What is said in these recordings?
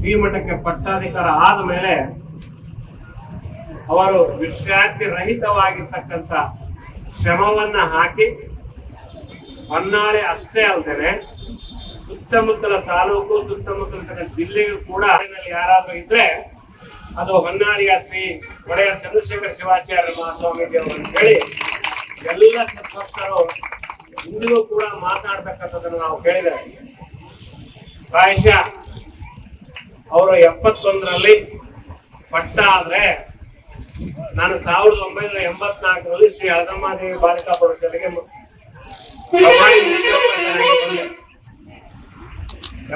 ಶ್ರೀಮಠಕ್ಕೆ ಪಟ್ಟಾಧಿಕಾರ ಆದ ಮೇಲೆ ಅವರು ವಿಶ್ರಾಂತಿ ರಹಿತವಾಗಿರ್ತಕ್ಕಂಥ ಶ್ರಮವನ್ನ ಹಾಕಿ ಹೊನ್ನಾಳಿ ಅಷ್ಟೇ ಅಲ್ಲದೆ ಸುತ್ತಮುತ್ತಲ ತಾಲೂಕು ಸುತ್ತಮುತ್ತಲ ಜಿಲ್ಲೆಗಳು ಕೂಡ ಯಾರಾದ್ರೂ ಇದ್ರೆ ಅದು ಹೊನ್ನಾಳಿಯ ಶ್ರೀ ಒಡೆಯರ್ ಚಂದ್ರಶೇಖರ ಶಿವಾಚಾರ್ಯ ಮಹಾಸ್ವಾಮೀಜಿ ಅವರು ಹೇಳಿ ಎಲ್ಲ ಸದ್ಭಕ್ತರು ಇಂದಿಗೂ ಕೂಡ ಮಾತನಾಡ್ತಕ್ಕಂಥದ್ದನ್ನು ನಾವು ಕೇಳಿದ್ದೇವೆ. ಪ್ರಾಯಶಃ ಅವರು ಎಪ್ಪತ್ತೊಂದರಲ್ಲಿ ಪಟ್ಟ ಆದ್ರೆ ನಾನು ಸಾವಿರದ ಒಂಬೈನೂರ ಎಂಬತ್ನಾಲ್ಕರಲ್ಲಿ ಶ್ರೀ ಅಳದಮ್ಮಾದೇವಿ ಬಾಲಿಕಾ ಪ್ರೌಢಶಾಲೆಗೆ.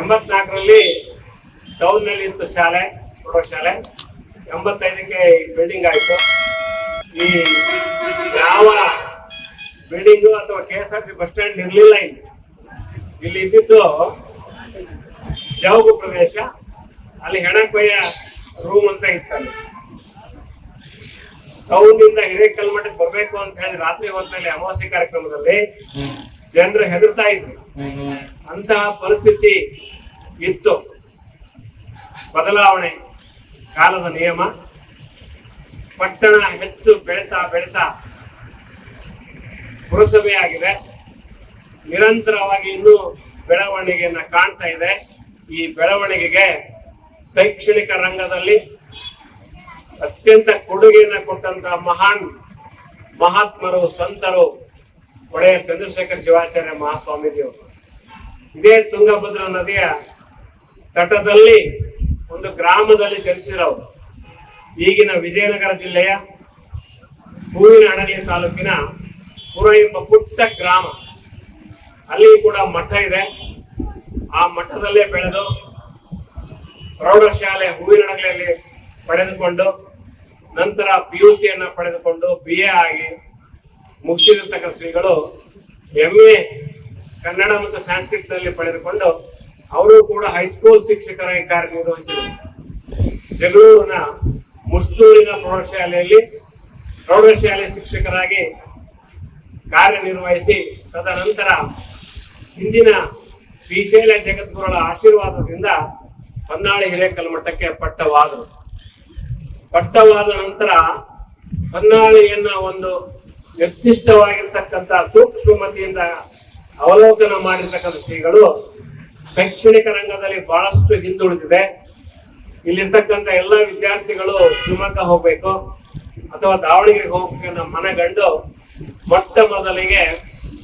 ಎಂಬತ್ನಾಲ್ಕರಲ್ಲಿ ಟೌನ್ನಲ್ಲಿ ಇತ್ತು ಶಾಲೆ ಪ್ರೌಢಶಾಲೆ ಎಂಬತ್ತೈದಕ್ಕೆ ಬಿಲ್ಡಿಂಗ್ ಆಯ್ತು. ಈ ಯಾವ ಬಿಲ್ಡಿಂಗು ಅಥವಾ K S R T bus stand ಇರಲಿಲ್ಲ ಇಲ್ಲಿ. ಇಲ್ಲಿ ಇದ್ದಿದ್ದು ಜೌಗು ಪ್ರದೇಶ. ಅಲ್ಲಿ ಹೆಣಕೊಯ್ಯ ರೂಮ್ ಅಂತ ಇತ್ತಲ್ಲಿ. ಟೌನ್ ಇಂದ ಹಿರೇಕಲ್ಮಠಕ್ಕೆ ಬರ್ಬೇಕು ಅಂತ ಹೇಳಿ ರಾತ್ರಿ ಹೊತ್ತಲ್ಲಿ ಅಮಾವಾಸ್ಯೆ ಕಾರ್ಯಕ್ರಮದಲ್ಲಿ ಜನರು ಹೆದರ್ತಾ ಇದ್ರು. ಅಂತಹ ಪರಿಸ್ಥಿತಿ ಇತ್ತು. ಬದಲಾವಣೆ ಕಾಲದ ನಿಯಮ. ಪಟ್ಟಣ ಹೆಚ್ಚು ಬೆಳೀತಾ ಬೆಳೆತಾ ಪುರಸಭೆಯಾಗಿದೆ ನಿರಂತರವಾಗಿ ಇನ್ನೂ ಬೆಳವಣಿಗೆಯನ್ನ ಕಾಣ್ತಾ ಇದೆ. ಈ ಬೆಳವಣಿಗೆಗೆ ಶೈಕ್ಷಣಿಕ ರಂಗದಲ್ಲಿ ಅತ್ಯಂತ ಕೊಡುಗೆಯನ್ನು ಕೊಟ್ಟಂತಹ ಮಹಾನ್ ಮಹಾತ್ಮರು, ಸಂತರು ಒಡೆಯ ಚಂದ್ರಶೇಖರ್ ಶಿವಾಚಾರ್ಯ ಮಹಾಸ್ವಾಮೀಜಿಯವರು. ಇದೇ ತುಂಗಭದ್ರಾ ನದಿಯ ತಟದಲ್ಲಿ ಒಂದು ಗ್ರಾಮದಲ್ಲಿ ಜನಿಸಿರೋರು ಈಗಿನ ವಿಜಯನಗರ ಜಿಲ್ಲೆಯ ಹೂವಿನ ಹಡಗಲಿ ತಾಲೂಕಿನ ಪುರ ಎಂಬ ಪುಟ್ಟ ಗ್ರಾಮ. ಅಲ್ಲಿ ಕೂಡ ಮಠ ಇದೆ. ಆ ಮಠದಲ್ಲೇ ಬೆಳೆದು ಪ್ರೌಢಶಾಲೆ ಹೂವಿನಡಗಳಲ್ಲಿ ಪಡೆದುಕೊಂಡು ನಂತರ ಪಿ ಯು ಸಿಯನ್ನು ಪಡೆದುಕೊಂಡು ಬಿ ಎ ಆಗಿ ಮುಗಿಸಿರತಕ್ಕ ಶ್ರೀಗಳು ಎಂ ಎ ಕನ್ನಡ ಮತ್ತು ಸಂಸ್ಕೃತದಲ್ಲಿ ಪಡೆದುಕೊಂಡು ಅವರು ಕೂಡ ಹೈಸ್ಕೂಲ್ ಶಿಕ್ಷಕರಾಗಿ ಕಾರ್ಯನಿರ್ವಹಿಸಿದರು. ಜಗಳೂರಿನ ಮುಸ್ತೂರಿನ ಪ್ರೌಢಶಾಲೆಯಲ್ಲಿ ಪ್ರೌಢಶಾಲೆ ಶಿಕ್ಷಕರಾಗಿ ಕಾರ್ಯನಿರ್ವಹಿಸಿ ತದನಂತರ ಹಿಂದಿನ ಶ್ರೀಶೈಲ ಜಗದ್ಗುರುಗಳ ಆಶೀರ್ವಾದದಿಂದ ಹೊನ್ನಾಳಿ ಹಿರೇಕಲ್ಮಠಕ್ಕೆ ಪಟ್ಟವಾದರು. ಪಟ್ಟವಾದ ನಂತರ ಹೊನ್ನಾಳಿಯನ್ನ ಒಂದು ನಿರ್ದಿಷ್ಟವಾಗಿರ್ತಕ್ಕಂಥ ಸೂಕ್ಷ್ಮತೆಯಿಂದ ಅವಲೋಕನ ಮಾಡಿರ್ತಕ್ಕಂಥ ಶ್ರೀಗಳು ಶೈಕ್ಷಣಿಕ ರಂಗದಲ್ಲಿ ಬಹಳಷ್ಟು ಹಿಂದುಳಿದಿದೆ. ಇಲ್ಲಿರ್ತಕ್ಕಂಥ ಎಲ್ಲ ವಿದ್ಯಾರ್ಥಿಗಳು ಶಿವಮೊಗ್ಗ ಹೋಗ್ಬೇಕು ಅಥವಾ ದಾವಣಗೆರೆಗೆ ಹೋಗ್ಬೇಕು ಅನ್ನೋ ಮನಗಂಡು ಮೊಟ್ಟ ಮೊದಲಿಗೆ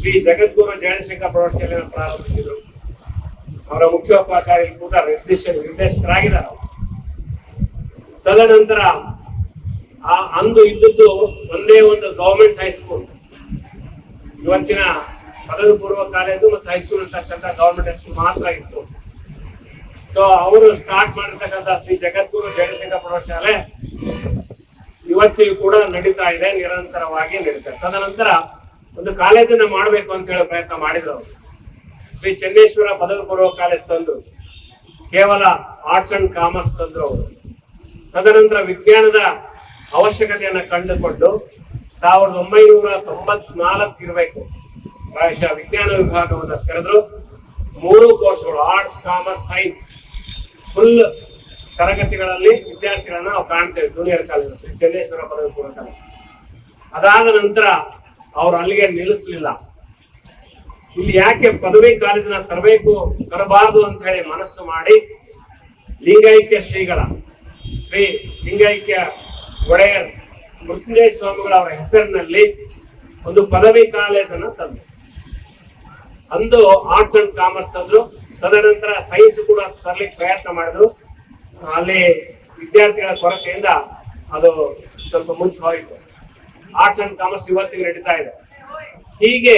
ಶ್ರೀ ಜಗದ್ಗುರು ಜಯಶಂಕರ ಪ್ರೌಢಶಾಲೆಯನ್ನು ಪ್ರಾರಂಭಿಸಿದರು. ಅವರ ಮುಖ್ಯೋಪಾಧ್ಯಾಯ ಕೂಡ ನಿರ್ದೇಶ ನಿರ್ದೇಶಕರಾಗಿದ್ದಾರೆ ಅವರು. ತದನಂತರ ಆ ಅಂದು ಇದ್ದದ್ದು ಒಂದೇ ಒಂದು ಗವರ್ಮೆಂಟ್ ಹೈಸ್ಕೂಲ್ ಇವತ್ತಿನ ಪದವಿ ಪೂರ್ವ ಕಾಲೇಜು ಮತ್ತು ಹೈಸ್ಕೂಲ್ ಅಂತಕ್ಕಂಥ ಗವರ್ಮೆಂಟ್ ಹೈಸ್ಕೂಲ್ ಮಾತ್ರ ಇತ್ತು. ಸೊ ಅವರು ಸ್ಟಾರ್ಟ್ ಮಾಡಿರ್ತಕ್ಕಂಥ ಶ್ರೀ ಜಗದ್ಗುರು ಜಯಶಂಕರ ಪ್ರೌಢಶಾಲೆ ಇವತ್ತಿಗೂ ಕೂಡ ನಡೀತಾ ಇದೆ, ನಿರಂತರವಾಗಿ ನಡೀತಾ ತದನಂತರ ಒಂದು ಕಾಲೇಜನ್ನ ಮಾಡಬೇಕು ಅಂತ ಹೇಳಿ ಪ್ರಯತ್ನ ಮಾಡಿದ್ರು ಅವರು. ಶ್ರೀ ಚೆನ್ನೇಶ್ವರ ಪದವಿ ಪೂರ್ವ ಕಾಲೇಜ್ ತಂದು ಕೇವಲ ಆರ್ಟ್ಸ್ ಅಂಡ್ ಕಾಮರ್ಸ್ ತಂದ್ರು ಅವರು. ತದನಂತರ ವಿಜ್ಞಾನದ ಅವಶ್ಯಕತೆಯನ್ನು ಕಂಡುಕೊಂಡು ಸಾವಿರದ ಒಂಬೈನೂರ ತೊಂಬತ್ನಾಲ್ಕು ಇರಬೇಕು. ಪ್ರಾಯಶಃ ವಿಜ್ಞಾನ ವಿಭಾಗವನ್ನು ಕರೆದ್ರು. ಮೂರು ಕೋರ್ಸ್ಗಳು ಆರ್ಟ್ಸ್ ಕಾಮರ್ಸ್ ಸೈನ್ಸ್ ಫುಲ್ ತರಗತಿಗಳಲ್ಲಿ ವಿದ್ಯಾರ್ಥಿಗಳನ್ನ ನಾವು ಕಾಣ್ತೇವೆ ಜೂನಿಯರ್ ಕಾಲೇಜ್ ಶ್ರೀ ಚೆನ್ನೇಶ್ವರ ಪದವಿ ಪೂರ್ವ ಕಾಲೇಜ್ ಅದಾದ ನಂತರ ಅವರು ಅಲ್ಲಿಗೆ ನಿಲ್ಲಿಸಲಿಲ್ಲ. ಇಲ್ಲಿ ಯಾಕೆ ಪದವಿ ಕಾಲೇಜನ್ನ ತರಬೇಕು ತರಬಾರದು ಅಂತ ಹೇಳಿ ಮನಸ್ಸು ಮಾಡಿ ಲಿಂಗೈಕ್ಯ ಶ್ರೀಗಳ, ಶ್ರೀ ಲಿಂಗೈಕ್ಯ ಒಡೆಯರ್ ಮೃತ್ಯುಂಜಯ ಸ್ವಾಮಿಗಳ ಅವರ ಹೆಸರಿನಲ್ಲಿ ಒಂದು ಪದವಿ ಕಾಲೇಜನ್ನ ತಂದರು. ಅಂದು ಆರ್ಟ್ಸ್ ಅಂಡ್ ಕಾಮರ್ಸ್ ತಂದ್ರು. ತದನಂತರ ಸೈನ್ಸ್ ಕೂಡ ತರಲಿಕ್ಕೆ ಪ್ರಯತ್ನ ಮಾಡಿದ್ರು. ಅಲ್ಲಿ ವಿದ್ಯಾರ್ಥಿಗಳ ಕೊರತೆಯಿಂದ ಅದು ಸ್ವಲ್ಪ ಮುಂಚೆ ಹೋಯಿತು. ಆರ್ಟ್ಸ್ ಅಂಡ್ ಕಾಮರ್ಸ್ ಇವತ್ತಿಗೆ ನಡೀತಾ ಇದೆ. ಹೀಗೆ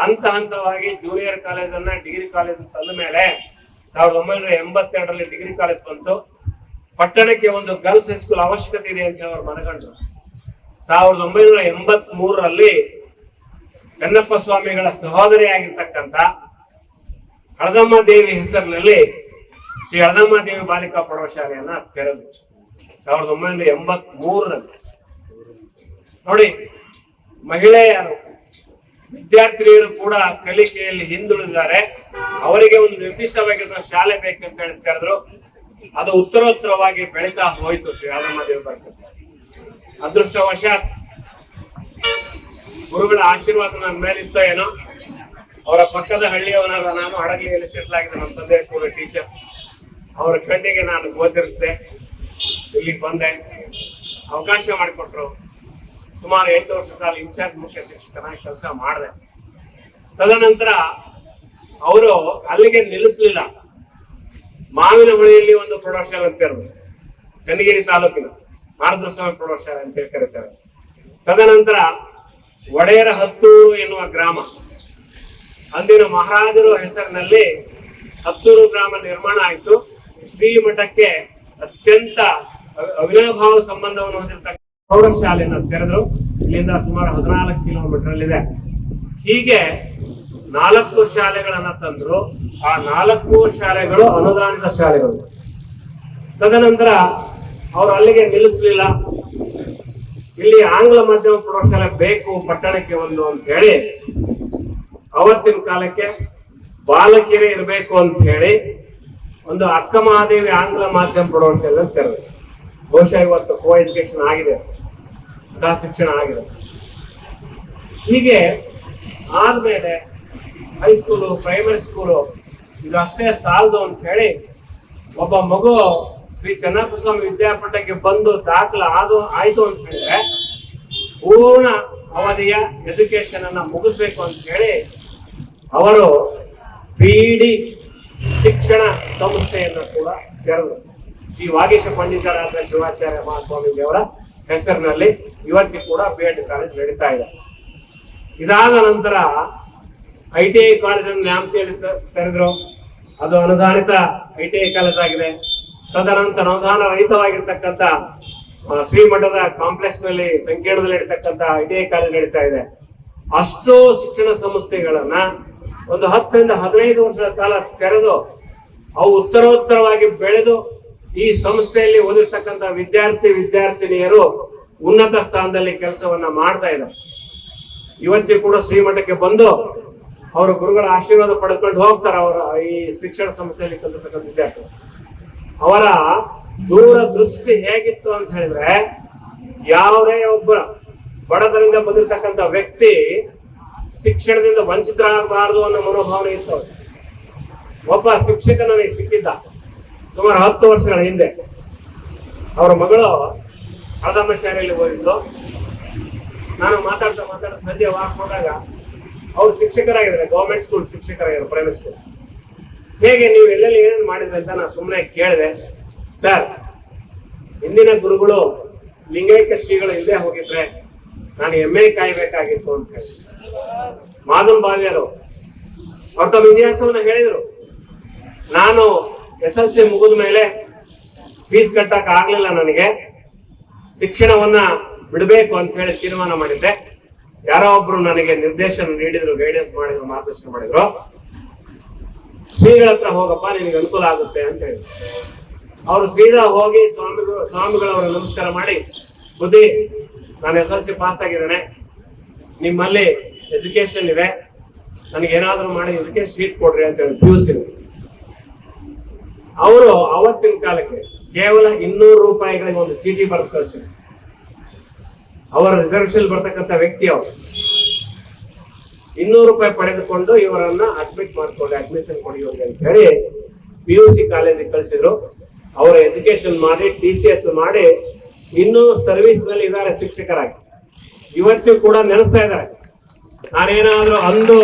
ಹಂತ ಹಂತವಾಗಿ ಜೂನಿಯರ್ ಕಾಲೇಜನ್ನ ಡಿಗ್ರಿ ಕಾಲೇಜ್ ತಂದ ಮೇಲೆ ಸಾವಿರದ ಒಂಬೈನೂರ ಎಂಬತ್ತೆರಡರಲ್ಲಿ ಡಿಗ್ರಿ ಕಾಲೇಜ್ ಬಂತು. ಪಟ್ಟಣಕ್ಕೆ ಒಂದು ಗರ್ಲ್ಸ್ ಹೈಸ್ಕೂಲ್ ಅವಶ್ಯಕತೆ ಇದೆ ಅಂತ ಅವ್ರು ಮನಗಂಡ್ರು. ಸಾವಿರದ ಒಂಬೈನೂರ ಎಂಬತ್ ಮೂರರಲ್ಲಿ ಚನ್ನಪ್ಪ ಸ್ವಾಮಿಗಳ ಸಹೋದರಿ ಆಗಿರ್ತಕ್ಕಂಥ ಹಳದಮ್ಮ ದೇವಿ ಹೆಸರಿನಲ್ಲಿ ಶ್ರೀ ಹಳದಮ್ಮ ದೇವಿ ಬಾಲಿಕಾ ಪ್ರೌಢಶಾಲೆಯನ್ನ ತೆರೆದು ಸಾವಿರದ ಒಂಬೈನೂರ ಎಂಬತ್ ಮೂರರಲ್ಲಿ ನೋಡಿ, ಮಹಿಳೆಯರು ವಿದ್ಯಾರ್ಥಿನಿಯರು ಕೂಡ ಕಲಿಕೆಯಲ್ಲಿ ಹಿಂದುಳಿದಿದ್ದಾರೆ. ಅವರಿಗೆ ಒಂದು ನಿರ್ದಿಷ್ಟವಾಗಿರುವ ಶಾಲೆ ಬೇಕಂತ ಹೇಳಿ ಕರೆದ್ರು ಅದು ಉತ್ತರೋತ್ತರವಾಗಿ ಬೆಳೀತಾ ಹೋಯ್ತು ಶ್ರೀರಾಮ ದೇವರ ಅದೃಷ್ಟವಶಾತ್ ಗುರುಗಳ ಆಶೀರ್ವಾದ ನನ್ನ ಮೇಲಿತ್ತೋ ಏನೋ, ಅವರ ಪಕ್ಕದ ಹಳ್ಳಿಯವನಾದ ನಾನು ಹಡಗಲಿಯಲ್ಲಿ ಸೆಟ್ಲ್ ಆಗಿದೆ ನಮ್ಮ ತಂದೆ ಕೂಡ ಟೀಚರ್ ಅವರ ಕಣ್ಣಿಗೆ ನಾನು ಗೋಚರಿಸಿದೆ. ಇಲ್ಲಿ ಬಂದೆ. ಅವಕಾಶ ಮಾಡಿಕೊಟ್ರು. ಸುಮಾರು ಎಂಟು ವರ್ಷ ಕಾಲ ಇನ್ಚಾರ್ಜ್ ಮುಖ್ಯ ಶಿಕ್ಷಕನಾಗಿ ಕೆಲಸ ಮಾಡಿದೆ. ತದನಂತರ ಅವರು ಅಲ್ಲಿಗೆ ನಿಲ್ಲಿಸಲಿಲ್ಲ. ಮಾವಿನ ಹೊಳೆಯಲ್ಲಿ ಒಂದು ಪ್ರೌಢಶಾಲೆ ಅಂತ ಇರೋದು ಚನ್ನಗಿರಿ ತಾಲೂಕಿನ ಮಾರ್ಗದರ್ಶನ ಪ್ರೌಢಶಾಲೆ ಅಂತ ಹೇಳಿ ಕರೀತಾರೆ. ತದನಂತರ ಒಡೆಯರ ಹತ್ತೂರು ಎನ್ನುವ ಗ್ರಾಮ ಅಂದಿನ ಮಹಾರಾಜರು ಹೆಸರಿನಲ್ಲಿ ಹತ್ತೂರು ಗ್ರಾಮ ನಿರ್ಮಾಣ ಆಯಿತು. ಶ್ರೀಮಠಕ್ಕೆ ಅತ್ಯಂತ ಅವಿ- ಅವಿನಾಭಾವ ಸಂಬಂಧವನ್ನು ಹೊಂದಿರತಕ್ಕ ಪ್ರೌಢಶಾಲೆಯನ್ನು ತೆರೆದ್ರು. ಇಲ್ಲಿಂದ ಸುಮಾರು ಹದಿನಾಲ್ಕು ಕಿಲೋಮೀಟರ್ ಇದೆ ಹೀಗೆ ನಾಲ್ಕು ಶಾಲೆಗಳನ್ನ ತಂದ್ರು. ಆ ನಾಲ್ಕು ಶಾಲೆಗಳು ಅನುದಾನಿತ ಶಾಲೆಗಳು. ತದನಂತರ ಅವರು ಅಲ್ಲಿಗೆ ನಿಲ್ಲಿಸಲಿಲ್ಲ. ಇಲ್ಲಿ ಆಂಗ್ಲ ಮಾಧ್ಯಮ ಪ್ರೌಢಶಾಲೆ ಬೇಕು ಪಟ್ಟಣಕ್ಕೆ ಒಂದು ಅಂತ ಹೇಳಿ ಅವತ್ತಿನ ಕಾಲಕ್ಕೆ ಬಾಲಕಿಯರೇ ಇರಬೇಕು ಅಂತ ಹೇಳಿ ಒಂದು ಅಕ್ಕ ಮಹಾದೇವಿ ಆಂಗ್ಲ ಮಾಧ್ಯಮ ಪ್ರೌಢಶಾಲೆ ಅಂತ ತೆರೆದು ಬಹುಶಃ ಇವತ್ತು ಕೋ ಎಜುಕೇಶನ್ ಆಗಿದೆ. ಸಹ ಶಿಕ್ಷಣ ಆಗಿರುತ್ತೆ. ಹೀಗೆ ಆದಮೇಲೆ ಹೈಸ್ಕೂಲು ಪ್ರೈಮರಿ ಸ್ಕೂಲು ಇದು ಅಷ್ಟೇ ಸಾಲದು ಅಂತ ಹೇಳಿ ಒಬ್ಬ ಮಗು ಶ್ರೀ ಚನ್ನಪ್ಪ ಸ್ವಾಮಿ ವಿದ್ಯಾಪೀಠಕ್ಕೆ ಬಂದು ದಾಖಲ ಆದು ಆಯಿತು ಅಂತ ಹೇಳಿದ್ರೆ ಪೂರ್ಣ ಅವಧಿಯ ಎಜುಕೇಶನ್ ಅನ್ನ ಮುಗಿಸ್ಬೇಕು ಅಂತ ಹೇಳಿ ಅವರು ಡಿ ಶಿಕ್ಷಣ ಸಂಸ್ಥೆಯನ್ನು ಕೂಡ ತೆರೆದರು. ಶ್ರೀ ವಾಗೇಶ ಪಂಡಿತರಾದ ಶಿವಾಚಾರ್ಯ ಮಹಾಸ್ವಾಮೀಜಿಯವರ ಹೆಸರಿನಲ್ಲಿ ಇವತ್ತಿ ಕೂಡ ಬಿ ಎಡ್ ಕಾಲೇಜ್ ನಡೀತಾ ಇದೆ. ಇದಾದ ನಂತರ ಐ ಟಿ ಐ ಕಾಲೇಜನ್ನು ನ್ಯಾಮತಿಯಲ್ಲಿ ತೆರೆದ್ರು. ಅದು ಅನುದಾನಿತ ಐ ಟಿ ಐ ಕಾಲೇಜ್ ಆಗಿದೆ. ತದನಂತರ ಅನುದಾನ ರಹಿತವಾಗಿರ್ತಕ್ಕಂಥ ಶ್ರೀಮಠದ ಕಾಂಪ್ಲೆಕ್ಸ್ನಲ್ಲಿ ಸಂಕೀರ್ಣದಲ್ಲಿ ಇರತಕ್ಕಂತ ಐ ಟಿ ಐ ಕಾಲೇಜ್ ನಡೀತಾ ಇದೆ. ಅಷ್ಟೋ ಶಿಕ್ಷಣ ಸಂಸ್ಥೆಗಳನ್ನ ಒಂದು ಹತ್ತರಿಂದ ಹದಿನೈದು ವರ್ಷಗಳ ಕಾಲ ತೆರೆದು, ಅವು ಉತ್ತರೋತ್ತರವಾಗಿ ಬೆಳೆದು ಈ ಸಂಸ್ಥೆಯಲ್ಲಿ ಓದಿರ್ತಕ್ಕಂಥ ವಿದ್ಯಾರ್ಥಿ ವಿದ್ಯಾರ್ಥಿನಿಯರು ಉನ್ನತ ಸ್ಥಾನದಲ್ಲಿ ಕೆಲಸವನ್ನ ಮಾಡ್ತಾ ಇದ್ದಾರೆ. ಇವತ್ತಿ ಕೂಡ ಶ್ರೀಮಠಕ್ಕೆ ಬಂದು ಅವರು ಗುರುಗಳ ಆಶೀರ್ವಾದ ಪಡ್ಕೊಂಡು ಹೋಗ್ತಾರೆ ಅವರ ಈ ಶಿಕ್ಷಣ ಸಂಸ್ಥೆಯಲ್ಲಿ ಕಲಿತಕ್ಕಂಥ ವಿದ್ಯಾರ್ಥಿಗಳು. ಅವರ ದೂರ ದೃಷ್ಟಿ ಹೇಗಿತ್ತು ಅಂತ ಹೇಳಿದ್ರೆ, ಯಾವುದೇ ಒಬ್ಬ ಬಡತನದಿಂದ ಬಂದಿರತಕ್ಕಂಥ ವ್ಯಕ್ತಿ ಶಿಕ್ಷಣದಿಂದ ವಂಚಿತರಾಗಬಾರದು ಅನ್ನೋ ಮನೋಭಾವನೆ ಇತ್ತು. ಒಬ್ಬ ಶಿಕ್ಷಕ ನನಗೆ ಸಿಕ್ಕಿದ್ದ. ಸುಮಾರು ಹತ್ತು ವರ್ಷಗಳ ಹಿಂದೆ ಅವರ ಮಗಳು ಪ್ರಥಮ ಶಾಲೆಯಲ್ಲಿ ಓದಿದ್ದು. ನಾನು ಮಾತಾಡ್ತಾ ಮಾತಾಡ್ತಾ ಸಂಜೆ ವಾಕ್ ಹೋದಾಗ ಅವ್ರು ಶಿಕ್ಷಕರಾಗಿದ್ದಾರೆ ಗೌರ್ಮೆಂಟ್ ಸ್ಕೂಲ್ ಶಿಕ್ಷಕರಾಗಿದ್ದಾರೆ ಪ್ರೈವೇಟ್ ಸ್ಕೂಲ್ ಹೇಗೆ ನೀವು ಎಲ್ಲೆಲ್ಲಿ ಏನೇನು ಮಾಡಿದ್ರಿ ಅಂತ ನಾನು ಸುಮ್ಮನೆ ಕೇಳಿದೆ. ಸರ್ ಹಿಂದಿನ ಗುರುಗಳು ಲಿಂಗೈಕ್ಯ ಶ್ರೀಗಳು ಇಲ್ಲದೆ ಹೋಗಿದ್ರೆ ನಾನು ಎಮ್ಮೆ ಕಾಯಬೇಕಾಗಿತ್ತು ಅಂತ ಹೇಳಿ. ಮಾದನ್ ಬಾಲ್ಯರು ಅವ್ರ ತಮ್ಮ ಇತಿಹಾಸವನ್ನು ಹೇಳಿದರು. ನಾನು ಎಸ್ ಎಲ್ ಸಿ ಮುಗಿದ ಮೇಲೆ ಫೀಸ್ ಕಟ್ಟಕ್ ಆಗ್ಲಿಲ್ಲ ನನಗೆ. ಶಿಕ್ಷಣವನ್ನ ಬಿಡಬೇಕು ಅಂತ ಹೇಳಿ ತೀರ್ಮಾನ ಮಾಡಿದ್ದೆ. ಯಾರೋ ಒಬ್ರು ನನಗೆ ನಿರ್ದೇಶನ ನೀಡಿದ್ರು ಗೈಡೆನ್ಸ್ ಮಾಡಿದ್ರು, ಮಾರ್ಗದರ್ಶನ ಮಾಡಿದ್ರು. ಶ್ರೀಗಳ ಹತ್ರ ಹೋಗಪ್ಪ, ನಿನಗೆ ಅನುಕೂಲ ಆಗುತ್ತೆ ಅಂತ ಹೇಳಿ. ಅವರು ಶ್ರೀಗಳ ಹೋಗಿ ಸ್ವಾಮಿಗಳು ಸ್ವಾಮಿಗಳವರ ನಮಸ್ಕಾರ ಮಾಡಿ, ಬುದ್ಧಿ, ನಾನು ಎಸ್ ಎಲ್ ಸಿ ಪಾಸ್ ಆಗಿದ್ದೇನೆ. ನಿಮ್ಮಲ್ಲಿ ಎಜುಕೇಶನ್ ಇದೆ. ನನಗೆ ಏನಾದರೂ ಮಾಡಿ ಎಜುಕೇಶನ್ ಸೀಟ್ ಕೊಡ್ರಿ ಅಂತ ಹೇಳಿ ಪಿ ಯು ಸಿ ಅವರು ಅವತ್ತಿನ ಕಾಲಕ್ಕೆ ಕೇವಲ ಇನ್ನೂರು ರೂಪಾಯಿಗಳಿಗೆ ಒಂದು ಚೀಟಿ ಬರೆದು ಕಳಿಸಿದ್ರು. ಅವರ ರಿಸರ್ವೇಶನ್ ಬರ್ತಕ್ಕಂಥ ವ್ಯಕ್ತಿ ಅವರು. ಇನ್ನೂರು ರೂಪಾಯಿ ಪಡೆದುಕೊಂಡು ಇವರನ್ನ ಅಡ್ಮಿಟ್ ಮಾಡ್ಕೊಳ್ಳಿ ಅಡ್ಮಿಷನ್ ಕೊಡಿ ಅಂತ ಹೇಳಿ ಪಿ ಯು ಸಿ ಕಾಲೇಜಿಗೆ ಕಳಿಸಿದ್ರು. ಅವರ ಎಜುಕೇಶನ್ ಮಾಡಿ ಟಿ ಸಿ ಎಸ್ ಮಾಡಿ ಇನ್ನೂ ಸರ್ವಿಸ್ನಲ್ಲಿ ಇದ್ದಾರೆ ಶಿಕ್ಷಕರಾಗಿ. ಇವತ್ತು ಕೂಡ ನೆನೆಸ್ತಾ ಇದ್ದಾರೆ. ನಾನೇನಾದ್ರೂ ಅಂದು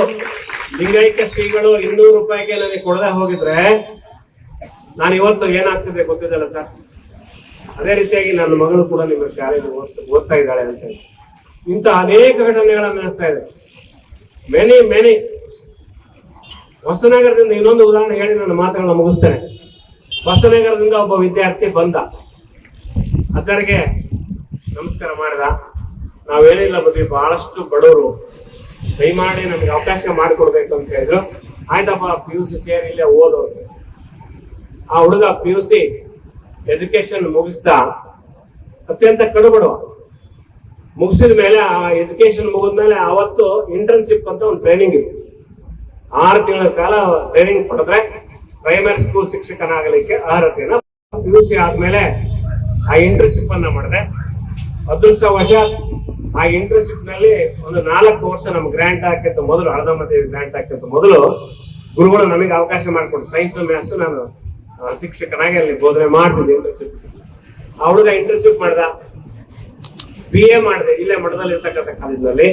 ಲಿಂಗೈಕ್ಯ ಶ್ರೀಗಳು ಇನ್ನೂರು ರೂಪಾಯಿಗೆ ನನಗೆ ಕೊಡದೆ ಹೋಗಿದ್ರೆ ನಾನು ಇವತ್ತು ಏನಾಗ್ತಿದೆ ಗೊತ್ತಿದ್ದಲ್ಲ ಸರ್? ಅದೇ ರೀತಿಯಾಗಿ ನನ್ನ ಮಗಳು ಕೂಡ ನಿಮ್ಮ ಶಾಲೆಯಲ್ಲಿ ಓದ್ತಾ ಇದ್ದಾಳೆ ಅಂತ ಹೇಳಿ. ಇಂಥ ಅನೇಕ ಘಟನೆಗಳನ್ನು ನಡೆಸ್ತಾ ಇದೆ. ಮೆನಿ ಮೆನಿ ಹೊಸನಗರದಿಂದ ಇನ್ನೊಂದು ಉದಾಹರಣೆ ಹೇಳಿ ನನ್ನ ಮಾತುಗಳನ್ನ ಮುಗಿಸ್ತೇನೆ. ಹೊಸನಗರದಿಂದ ಒಬ್ಬ ವಿದ್ಯಾರ್ಥಿ ಬಂದ. ಅದರಿಗೆ ನಮಸ್ಕಾರ ಮಾಡಿದ. ನಾವೇನಿಲ್ಲ ಬದ್ವಿ ಬಹಳಷ್ಟು ಬಡವರು ದಯಮಾಡಿ ನಮ್ಗೆ ಅವಕಾಶ ಮಾಡಿಕೊಡ್ಬೇಕು ಅಂತ ಹೇಳಿದ್ರು. ಆಯ್ತಪ್ಪ ಪಿ ಯು ಸಿ ಸೇರಿ ಇಲ್ಲೇ ಓದೋರು. ಆ ಹುಡುಗ ಪಿ ಯು ಸಿ ಎಜುಕೇಶನ್ ಮುಗಿಸ್ದ, ಅತ್ಯಂತ ಕಡುಬಡವ ಮುಗಿಸಿದ ಮೇಲೆ ಆ ಎಜುಕೇಶನ್ ಮುಗಿದ್ಮೇಲೆ ಅವತ್ತು ಇಂಟರ್ನ್ಶಿಪ್ ಅಂತ ಒಂದು ಟ್ರೈನಿಂಗ್ ಇತ್ತು. ಆರು ತಿಂಗಳ ಕಾಲ ಟ್ರೈನಿಂಗ್ ಪಡೆದ್ರೆ ಪ್ರೈಮರಿ ಸ್ಕೂಲ್ ಶಿಕ್ಷಕನಾಗಲಿಕ್ಕೆ ಅರ್ಹತೆಯನ್ನ ಪಿ ಯು ಸಿ ಆದ್ಮೇಲೆ ಆ ಇಂಟರ್ನ್ಶಿಪ್ ಅನ್ನ ಮಾಡಿದೆ. ಅದೃಷ್ಟವಶ ಆ ಇಂಟರ್ನ್ಶಿಪ್ನಲ್ಲಿ ಒಂದು ನಾಲ್ಕು ವರ್ಷ ನಮ್ಗೆ ಗ್ರಾಂಟ್ ಹಾಕಿತ್ತು ಮೊದಲು ಹಳದಮ್ಮ ದೇವಿ ಗ್ರಾಂಟ್ ಹಾಕಿತ್ತು ಮೊದಲು ಗುರುಗಳು ನಮಗೆ ಅವಕಾಶ ಮಾಡಿಕೊಟ್ಟು ಸೈನ್ಸ್ ಮ್ಯಾಥ್ಸ್ ನಾನು ಶಿಕ್ಷಕನಾಗಿ ಅಲ್ಲಿ ಬೋಧನೆ ಮಾಡ್ತಿದ್ದೆ ಇಂಟರ್ನ್ಶಿಪ್ ಆ ಹುಡುಗ ಇಂಟರ್ನ್ಶಿಪ್ ಮಾಡ್ದ. ಬಿ ಎ ಮಾಡಿದೆ, ಇಲ್ಲೇ ಮಠದಲ್ಲಿ ಇರ್ತಕ್ಕಂಥ ಕಾಲೇಜಿನಲ್ಲಿ.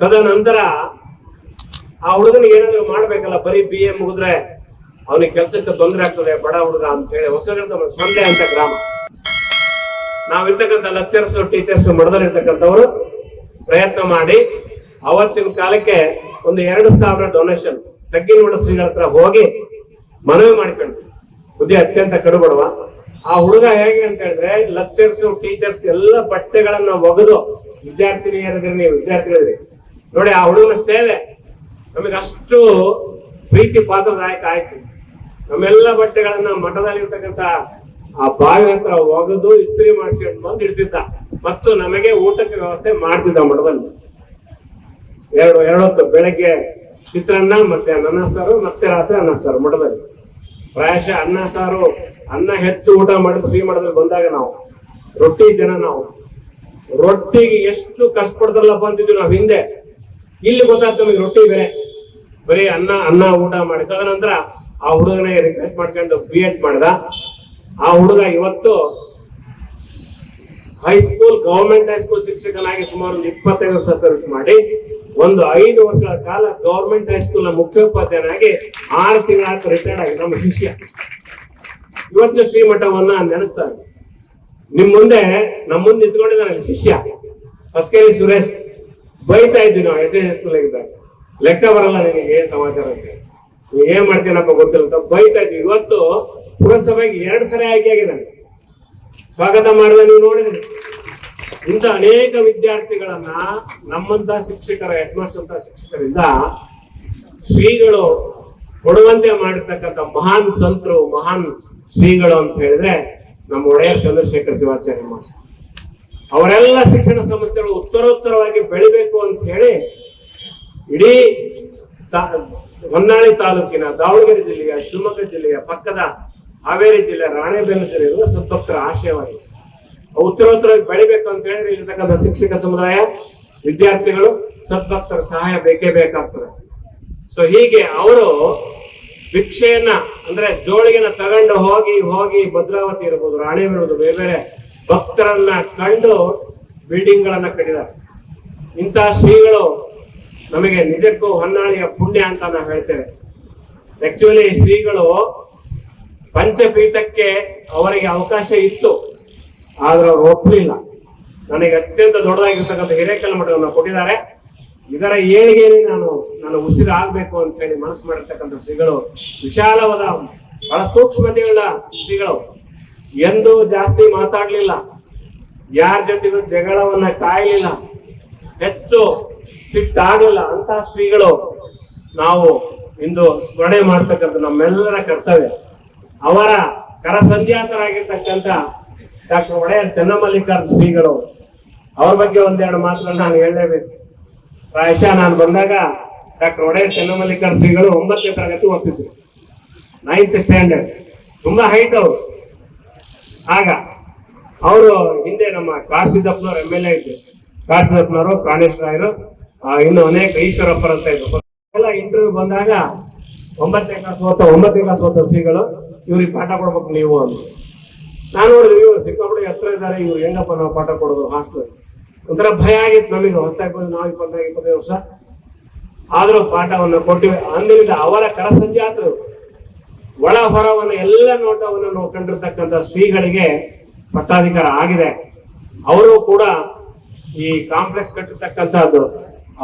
ತದನಂತರ ಆ ಹುಡುಗನಿಗೆ ಏನಾದ್ರು ಮಾಡ್ಬೇಕಲ್ಲ, ಬರೀ ಬಿ ಎ ಮುಗಿದ್ರೆ ಅವನಿಗೆ ಕೆಲ್ಸಕ್ಕೆ ತೊಂದರೆ ಆಗ್ತದೆ, ಬಡ ಹುಡುಗ ಅಂತ ಹೇಳಿ ಹೊಸಗಂತ ಸೊಂದೆ ಅಂತ ಗ್ರಾಮ. ನಾವಿರ್ತಕ್ಕಂಥ ಲೆಕ್ಚರ್ಸ್ ಟೀಚರ್ಸ್ ಮಠದಲ್ಲಿ ಇರ್ತಕ್ಕಂಥವ್ರು ಪ್ರಯತ್ನ ಮಾಡಿ, ಅವತ್ತಿನ ಕಾಲಕ್ಕೆ ಒಂದು ಎರಡು ಸಾವಿರ ಡೊನೇಷನ್ ತಗ್ಗಿನ ಶ್ರೀಗಳ ಹತ್ರ ಹೋಗಿ ಮನವಿ ಮಾಡಿಕೊಂಡು ಬುದ್ಧಿ ಅತ್ಯಂತ ಕಡುಬಡವ. ಆ ಹುಡುಗ ಹೇಗೆ ಅಂತ ಹೇಳಿದ್ರೆ ಲೆಕ್ಚರ್ಸ್ ಟೀಚರ್ಸ್ ಎಲ್ಲ ಬಟ್ಟೆಗಳನ್ನ ಒಗೆದು ವಿದ್ಯಾರ್ಥಿನಿಯರಿದ್ರಿ ನೀವು ವಿದ್ಯಾರ್ಥಿಗಳಿದ್ರಿ ನೋಡಿ, ಆ ಹುಡುಗನ ಸೇವೆ. ನಮಗೆ ಅಷ್ಟು ಪ್ರೀತಿ ಪಾತ್ರದಾಯಕ ಆಯ್ತು. ನಮ್ಮೆಲ್ಲ ಬಟ್ಟೆಗಳನ್ನ ಮಠದಲ್ಲಿ ಇರ್ತಕ್ಕಂಥ ಆ ಬಾವಿ ಹತ್ರ ಒಗೆದು ಇಸ್ತ್ರಿ ಮಾಡಿಸ್ಕೊಂಡು ಬಂದು ಇಡ್ತಿದ್ದ. ಮತ್ತು ನಮಗೆ ಊಟಕ್ಕೆ ವ್ಯವಸ್ಥೆ ಮಾಡ್ತಿದ್ದ ಮಠದಲ್ಲಿ. ಎರಡು ಎರಡು ಹೊತ್ತು ಬೆಳಗ್ಗೆ ಚಿತ್ರಾನ್ನ, ಮತ್ತೆ ಅನ್ನ ಸಾರು, ಮತ್ತೆ ರಾತ್ರಿ ಅನ್ನ ಸಾರು ಮಠದಲ್ಲಿ. ಪ್ರಾಯಶಃ ಅನ್ನ, ಸಾರು, ಅನ್ನ ಹೆಚ್ಚು ಊಟ ಮಾಡಿದ್ದು ಫ್ರೀ ಮಾಡಿದ್ರೆ ಬಂದಾಗ ನಾವು, ರೊಟ್ಟಿ ಜನ ನಾವು, ರೊಟ್ಟಿಗೆ ಎಷ್ಟು ಕಷ್ಟಪಡ್ತಾರಲ್ಲಪ್ಪ ಅಂತಿದ್ವಿ ನಾವು ಹಿಂದೆ. ಇಲ್ಲಿ ಗೊತ್ತಾಗ್ತದೆ ನಮಗೆ ರೊಟ್ಟಿ ಬೇರೆ ಬರೀ ಅನ್ನ ಅನ್ನ ಊಟ ಮಾಡಿ ತದನಂತರ ಆ ಹುಡುಗನೇ ರಿಕ್ವೆಸ್ಟ್ ಮಾಡ್ಕೊಂಡು ಬಿ ಎಡ್ ಮಾಡ್ದ. ಆ ಹುಡುಗ ಇವತ್ತು ಹೈಸ್ಕೂಲ್ ಗವರ್ಮೆಂಟ್ ಹೈಸ್ಕೂಲ್ ಶಿಕ್ಷಕನಾಗಿ ಸುಮಾರು ಒಂದು ಇಪ್ಪತ್ತೈದು ವರ್ಷ ಸರ್ವಿಸ್ ಮಾಡಿ, ಒಂದು ಐದು ವರ್ಷಗಳ ಕಾಲ ಗವರ್ಮೆಂಟ್ ಹೈಸ್ಕೂಲ್ನ ಮುಖ್ಯೋಪಾಧ್ಯಾಯನಾಗಿ ಆರು ತಿಂಗಳ ರಿಟೈರ್ಡ್ ಆಗಿ, ನಮ್ಮ ಶಿಷ್ಯ. ಇವತ್ತಿನ ಶ್ರೀಮಠವನ್ನ ನೆನೆಸ್ತಾರೆ ನಿಮ್ ಮುಂದೆ ನಮ್ಮ ಮುಂದೆ ನಿಂತ್ಕೊಂಡಿದ್ದಾನೆ ಶಿಷ್ಯ. ಹೊಸಕೇರಿ ಸುರೇಶ್, ಬೈತಾ ಇದ್ವಿ ನಾವು ಎಸ್ ಎಸ್ ಹೈಸ್ಕೂಲ್ ಆಗಿದ್ದಾಗ ಲೆಕ್ಕ ಬರಲ್ಲ ನಿಮಗೆ ಏನ್ ಸಮಾಚಾರ ಅಂತ. ನೀವ್ ಏನ್ ಮಾಡ್ತೀನಪ್ಪ ಗೊತ್ತಿಲ್ಲ ಬೈತಾ ಇದ್ವಿ ಇವತ್ತು ಪುರಸಭೆಗೆ ಎರಡು ಸರಿ ಆಯ್ಕೆ ಆಗಿದ್ದಾನೆ. ಸ್ವಾಗತ ಮಾಡಿದ ನೀವು ನೋಡಿದ್ರಿ ಇಂಥ ಅನೇಕ ವಿದ್ಯಾರ್ಥಿಗಳನ್ನ ನಮ್ಮಂತ ಶಿಕ್ಷಕರ ಹೆಡ್ಮಾಸ್ಟರ್ ಅಂತ ಶಿಕ್ಷಕರಿಂದ ಶ್ರೀಗಳು ಕೊಡುವಂತೆ ಮಾಡಿರ್ತಕ್ಕಂಥ ಮಹಾನ್ ಸಂತರು, ಮಹಾನ್ ಶ್ರೀಗಳು ಅಂತ ಹೇಳಿದ್ರೆ ನಮ್ಮ ಒಡೆಯರ್ ಚಂದ್ರಶೇಖರ್ ಶಿವಾಚಾರ್ಯ ಮಾಸ್ಟರ್. ಅವರೆಲ್ಲ ಶಿಕ್ಷಣ ಸಂಸ್ಥೆಗಳು ಉತ್ತರೋತ್ತರವಾಗಿ ಬೆಳಿಬೇಕು ಅಂತ ಹೇಳಿ ಇಡೀ ಹೊನ್ನಾಳಿ ತಾಲೂಕಿನ ದಾವಣಗೆರೆ ಜಿಲ್ಲೆಯ, ಶಿವಮೊಗ್ಗ ಜಿಲ್ಲೆಯ ಪಕ್ಕದ ಹಾವೇರಿ ಜಿಲ್ಲೆ ರಾಣೆಬೆನ್ನೂರು ಇರುವ ಸದ್ಭಕ್ತರ ಆಶಯವಾಗಿದೆ ಉತ್ತರೋತ್ತರವಾಗಿ ಬೆಳಿಬೇಕು ಅಂತ ಹೇಳಿದ್ರೆ ಇಲ್ಲಿರ್ತಕ್ಕಂಥ ಶಿಕ್ಷಕ ಸಮುದಾಯ ವಿದ್ಯಾರ್ಥಿಗಳು ಸದ್ಭಕ್ತರ ಸಹಾಯ ಬೇಕೇ ಬೇಕಾಗ್ತದೆ. ಸೊ ಹೀಗೆ ಅವರು ಭಿಕ್ಷೆಯನ್ನ ಅಂದ್ರೆ ಜೋಳಿಗೆನ ತಗೊಂಡು ಹೋಗಿ ಹೋಗಿ ಭದ್ರಾವತಿ ಇರ್ಬೋದು ರಾಣೆಬೆನ್ನೂರು ಇರ್ಬೋದು, ಬೇರೆ ಬೇರೆ ಭಕ್ತರನ್ನ ಕಂಡು ಬಿಲ್ಡಿಂಗ್ ಗಳನ್ನ ಕಟ್ಟಿದ್ದಾರೆ. ಇಂತಹ ಶ್ರೀಗಳು ನಮಗೆ ನಿಜಕ್ಕೂ ಹೊನ್ನಾಳಿಯ ಪುಣ್ಯ ಅಂತ ನಾವು ಹೇಳ್ತೇವೆ. ಆಕ್ಚುಲಿ ಶ್ರೀಗಳು ಪಂಚಪೀಠಕ್ಕೆ ಅವರಿಗೆ ಅವಕಾಶ ಇತ್ತು, ಆದ್ರೆ ಅವ್ರು ಒಪ್ಪಲಿಲ್ಲ. ನನಗೆ ಅತ್ಯಂತ ದೊಡ್ಡದಾಗಿರ್ತಕ್ಕಂಥ ಹಿರೇಕಲ್ ಮಠವನ್ನು ಕೊಟ್ಟಿದ್ದಾರೆ. ಇದರ ಏಳಿಗೆಯಲ್ಲಿ ನಾನು ನಾನು ಉಸಿರಾಗಬೇಕು ಅಂತ ಹೇಳಿ ಮನಸ್ಸು ಮಾಡಿರ್ತಕ್ಕಂಥ ಶ್ರೀಗಳು, ವಿಶಾಲವಾದ ಬಹಳ ಸೂಕ್ಷ್ಮತೆಗಳ ಶ್ರೀಗಳು. ಎಂದೂ ಜಾಸ್ತಿ ಮಾತಾಡಲಿಲ್ಲ. ಯಾರ ಜೊತೆಗೂ ಜಗಳವನ್ನ ಕಾಯಲಿಲ್ಲ. ಹೆಚ್ಚು ಸಿಟ್ಟಾಗಲಿಲ್ಲ. ಅಂತಹ ಶ್ರೀಗಳು ನಾವು ಇಂದು ಸ್ಮರಣೆ ಮಾಡ್ತಕ್ಕಂಥ ನಮ್ಮೆಲ್ಲರ ಕರ್ತವ್ಯ. ಅವರ ಕರಸಂಧ್ಯಾತರಾಗಿರ್ತಕ್ಕಂಥ ಡಾಕ್ಟರ್ ಒಡೆಯರ್ ಚನ್ನಮಲ್ಲಿಕಾರ್ಜುನ ಶ್ರೀಗಳು, ಅವ್ರ ಬಗ್ಗೆ ಒಂದೆರಡು ಮಾತುಗಳನ್ನ ನಾನು ಹೇಳಲೇಬೇಕು. ಪ್ರಾಯಶಃ ನಾನು ಬಂದಾಗ ಡಾಕ್ಟರ್ ಒಡೆಯರ್ ಚನ್ನಮಲ್ಲಿಕಾರ್ ಶ್ರೀಗಳು ಒಂಬತ್ತನೇ ತರಗತಿ ಓದ್ತಿದ್ರು. ನೈನ್ತ್ ಸ್ಟ್ಯಾಂಡರ್ಡ್ ತುಂಬಾ ಹೈಟ್ ಅವರು. ಆಗ ಅವರು ಹಿಂದೆ ನಮ್ಮ ಕಾಸಿದಪ್ಪನವ್ರು ಎಂ ಎಲ್ ಎ ಇದ್ರು. ಕಾಸಿದಪ್ಪನವರು ಪ್ರಾಣೇಶ್ ರಾಯರು ಇನ್ನು ಅನೇಕ ಈಶ್ವರಪ್ಪರಂತ ಇದ್ರು. ಎಲ್ಲ ಇಂಟರ್ವ್ಯೂ ಬಂದಾಗ ಒಂಬತ್ತನೇ ಕ್ಲಾಸ್ ಓದ್ತಾ, ಒಂಬತ್ತನೇ ಕ್ಲಾಸ್ ಓದ್ತಾರೆ ಶ್ರೀಗಳು ಇವ್ರಿಗೆ ಪಾಠ ಕೊಡ್ಬೇಕು ನೀವು ಅಂತ ನಾನು ನೋಡಿದ್ರೆ ಇವರು ಸಿಕ್ಕಾಪಟ್ಟೆ ಹತ್ರ ಇದ್ದಾರೆ, ಇವ್ರು ಹೆಂಗಪ್ಪ ನಾವು ಪಾಠ ಕೊಡೋದು ಹಾಸ್ಟೆಲ್ ಒಂಥರ ಭಯ ಆಗಿತ್ತು ನಮಗೆ ಹೊಸದಾಗಿ ಬಂದು ನಾವು ಇಪ್ಪತ್ತೈದು ಇಪ್ಪತ್ತೈದು ವರ್ಷ. ಆದರೂ ಪಾಠವನ್ನು ಕೊಟ್ಟಿವೆ. ಅಂದಿನಿಂದ ಅವರ ಕರಸಂಜಾತರು ಒಳ ಹೊರವನ್ನು, ಎಲ್ಲ ನೋಟವನ್ನು ನಾವು ಕಂಡಿರ್ತಕ್ಕಂಥ ಶ್ರೀಗಳಿಗೆ ಪಟ್ಟಾಧಿಕಾರ ಆಗಿದೆ. ಅವರು ಕೂಡ ಈ ಕಾಂಪ್ಲೆಕ್ಸ್ ಕಟ್ಟಿರ್ತಕ್ಕಂಥದ್ದು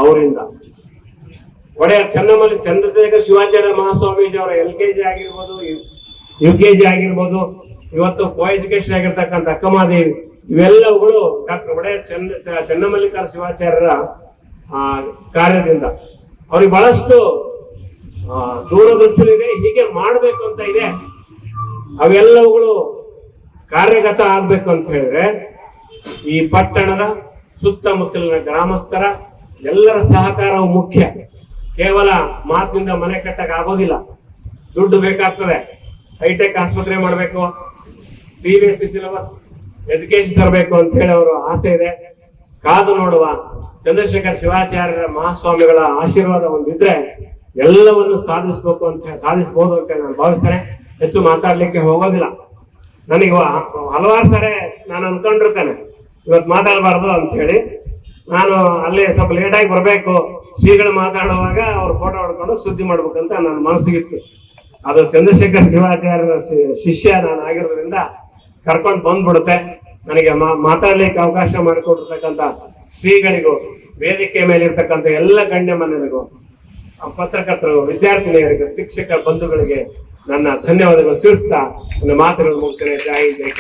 ಅವರಿಂದ. ಒಡೆಯ ಚನ್ನಮಲ್ಲಿ ಚಂದ್ರಶೇಖರ್ ಶಿವಾಚಾರ್ಯ ಮಹಾಸ್ವಾಮೀಜಿ ಅವರ ಎಲ್ ಕೆ ಜಿ ಆಗಿರ್ಬೋದು ಯು ಕೆ ಜಿ ಆಗಿರ್ಬೋದು, ಇವತ್ತು ಕೋ ಎಜುಕೇಶನ್ ಆಗಿರ್ತಕ್ಕಂಥ ಅಕ್ಕಮಾದೇವಿ ಇವೆಲ್ಲವುಗಳು ಡಾಕ್ಟರ್ ಒಡೆಯರ್ ಚಂದ್ರ ಚನ್ನಮಲ್ಲಿಕಾರ ಶಿವಾಚಾರ್ಯರ ಕಾರ್ಯದಿಂದ. ಅವ್ರಿಗೆ ಬಹಳಷ್ಟು ದೂರದೃಷ್ಟಿ ಇದೆ ಹೀಗೆ ಮಾಡಬೇಕು ಅಂತ ಇದೆ. ಅವೆಲ್ಲವುಗಳು ಕಾರ್ಯಗತ ಆಗ್ಬೇಕು ಅಂತ ಹೇಳಿದ್ರೆ, ಈ ಪಟ್ಟಣದ ಸುತ್ತಮುತ್ತಲಿನ ಗ್ರಾಮಸ್ಥರ ಎಲ್ಲರ ಸಹಕಾರವು ಮುಖ್ಯ. ಕೇವಲ ಮಾತಿನಿಂದ ಮನೆ ಕಟ್ಟಕ್ಕೆ ಆಗೋದಿಲ್ಲ. ದುಡ್ಡು ಬೇಕಾಗ್ತದೆ. ಹೈಟೆಕ್ ಆಸ್ಪತ್ರೆ ಮಾಡಬೇಕು, C B S C syllabus education ತರಬೇಕು ಅಂತ ಹೇಳಿ ಅವರು ಆಸೆ ಇದೆ. ಕಾದು ನೋಡುವ ಚಂದ್ರಶೇಖರ್ ಶಿವಾಚಾರ್ಯರ ಮಹಾಸ್ವಾಮಿಗಳ ಆಶೀರ್ವಾದ ಒಂದಿದ್ರೆ ಎಲ್ಲವನ್ನು ಸಾಧಿಸಬೇಕು ಅಂತ ಸಾಧಿಸಬಹುದು ಅಂತ ನಾನು ಭಾವಿಸ್ತೇನೆ ಹೆಚ್ಚು ಮಾತಾಡ್ಲಿಕ್ಕೆ ಹೋಗೋದಿಲ್ಲ. ನನಗೆ ಹಲವಾರು ಸರಿ ನಾನು ಅನ್ಕೊಂಡಿರ್ತೇನೆ. ಇವತ್ತು ಮಾತಾಡಬಾರ್ದು ಅಂತ ಹೇಳಿ. ನಾನು ಅಲ್ಲಿ ಸ್ವಲ್ಪ ಲೇಟಾಗಿ ಬರಬೇಕು. ಶ್ರೀಗಳು ಮಾತಾಡುವಾಗ ಅವ್ರು ಫೋಟೋ ಹೊಡ್ಕೊಂಡು ಸುದ್ದಿ ಮಾಡ್ಬೇಕಂತ ನನ್ನ ಮನಸ್ಸಿಗಿತ್ತು ಅದು ಚಂದ್ರಶೇಖರ್ ಶಿವಾಚಾರ್ಯರ ಶಿಷ್ಯ ನಾನು ಆಗಿರೋದ್ರಿಂದ ಕರ್ಕೊಂಡು ಬಂದ್ಬಿಡುತ್ತೆ. ನನಗೆ ಮಾತಾಡ್ಲಿಕ್ಕೆ ಅವಕಾಶ ಮಾಡಿಕೊಟ್ಟಿರ್ತಕ್ಕಂಥ ಶ್ರೀಗಳಿಗೂ, ವೇದಿಕೆ ಮೇಲೆ ಇರ್ತಕ್ಕಂಥ ಎಲ್ಲ ಗಣ್ಯ ಮನೆಯರಿಗೂ ಪತ್ರಕರ್ತರು, ವಿದ್ಯಾರ್ಥಿನಿಯರಿಗೆ, ಶಿಕ್ಷಕ ಬಂಧುಗಳಿಗೆ ನನ್ನ ಧನ್ಯವಾದಗಳು ತಿಳಿಸ್ತಾ ನನ್ನ ಮಾತುಗಳನ್ನು ಮುಗಿಸ್ತೇನೆ. ಜಾಯಿ ಜೈ